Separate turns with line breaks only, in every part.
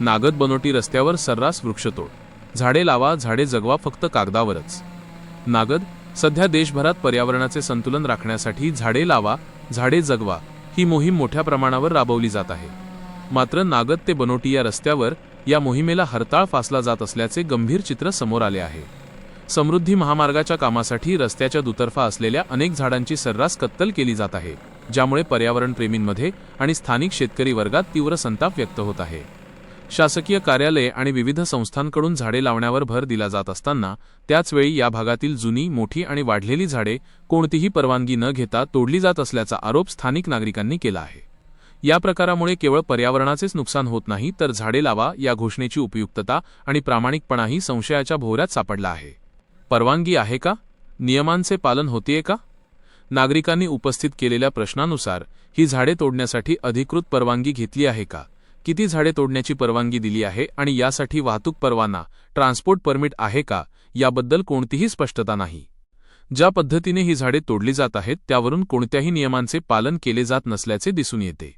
नागद बनोटी रस्त्यावर सर्रास वृक्षतोड. झाडे लावा झाडे जगवा फक्त कागदावरच. नागद सध्या देशभरात पर्यावरणाचे संतुलन राखण्यासाठी झाडे लावा झाडे जगवा ही मोहीम मोठ्या प्रमाणावर राबवली जात आहे. मात्र नागद ते बनोटी या रस्त्यावर या मोहिमेला हरताळ फासला जात असल्याचे गंभीर चित्र समोर आले आहे. समृद्धी महामार्गाच्या कामासाठी रस्त्याच्या दुतर्फा असलेल्या अनेक झाडांची सर्रास कत्तल केली जात आहे ज्यामुळे पर्यावरण प्रेमींमध्ये आणि स्थानिक शेतकरी वर्गात तीव्र संताप व्यक्त होत आहे. शासकीय कार्यालये आणि विविध संस्थांकडून झाडे लावण्यावर भर दिला जात असताना त्याचवेळी या भागातील जुनी मोठी आणि वाढलेली झाडे कोणतीही परवानगी न घेता तोडली जात असल्याचा आरोप स्थानिक नागरिकांनी केला आहे. या प्रकारामुळे केवळ पर्यावरणाचेच नुकसान होत नाही तर झाडे लावा या घोषणेची उपयुक्तता आणि प्रामाणिकपणाही संशयाच्या भोवऱ्यात सापडला आहे. परवानगी आहे का? नियमांचे पालन होतीये का? नागरिकांनी उपस्थित केलेल्या प्रश्नानुसार ही झाडे तोडण्यासाठी अधिकृत परवानगी घेतली आहे का? किती झाडे तोडण्याची परवानगी दिली आहे आणि यासाठी वाहतूक परवाना ट्रान्सपोर्ट परमिट आहे का याबद्दल कोणतीही स्पष्टता नाही. ज्या पद्धतीने ही झाडे तोडली जात आहेत त्यावरून कोणत्याही नियमांचे पालन केले जात नसल्याचे दिसून येते.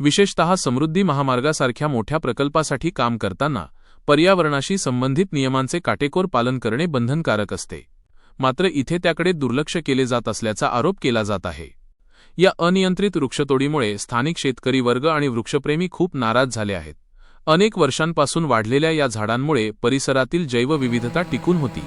विशेषतः समृद्धी महामार्गासारख्या मोठ्या प्रकल्पासाठी काम करताना पर्यावरणाशी संबंधित नियमांचे काटेकोर पालन करणे बंधनकारक असते. मात्र इथे त्याकडे दुर्लक्ष केले जात असल्याचा आरोप केला जात आहे. या अनियंत्रित वृक्षतोडीमुळे स्थानिक शेतकरी वर्ग आणि वृक्षप्रेमी खूप नाराज झाले आहेत. अनेक वर्षांपासून वाढलेल्या या झाडांमुळे परिसरातील जैवविविधता टिकून होती.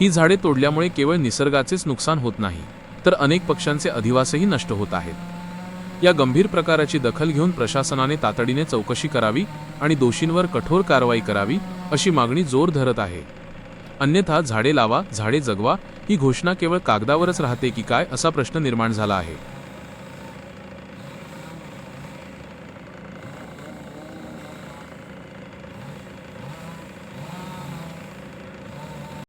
ही झाडे तोडल्यामुळे केवळ निसर्गाचेच नुकसान होत नाही तर अनेक पक्ष्यांचे अधिवासही नष्ट होत आहेत. या गंभीर प्रकाराची दखल घेऊन प्रशासनाने तातडीने चौकशी करावी आणि दोषींवर कठोर कारवाई करावी अशी मागणी जोर धरत आहे. अन्यथा झाडे लावा झाडे जगवा ही घोषणा केवळ कागदावरच राहते की काय असा प्रश्न निर्माण झाला आहे.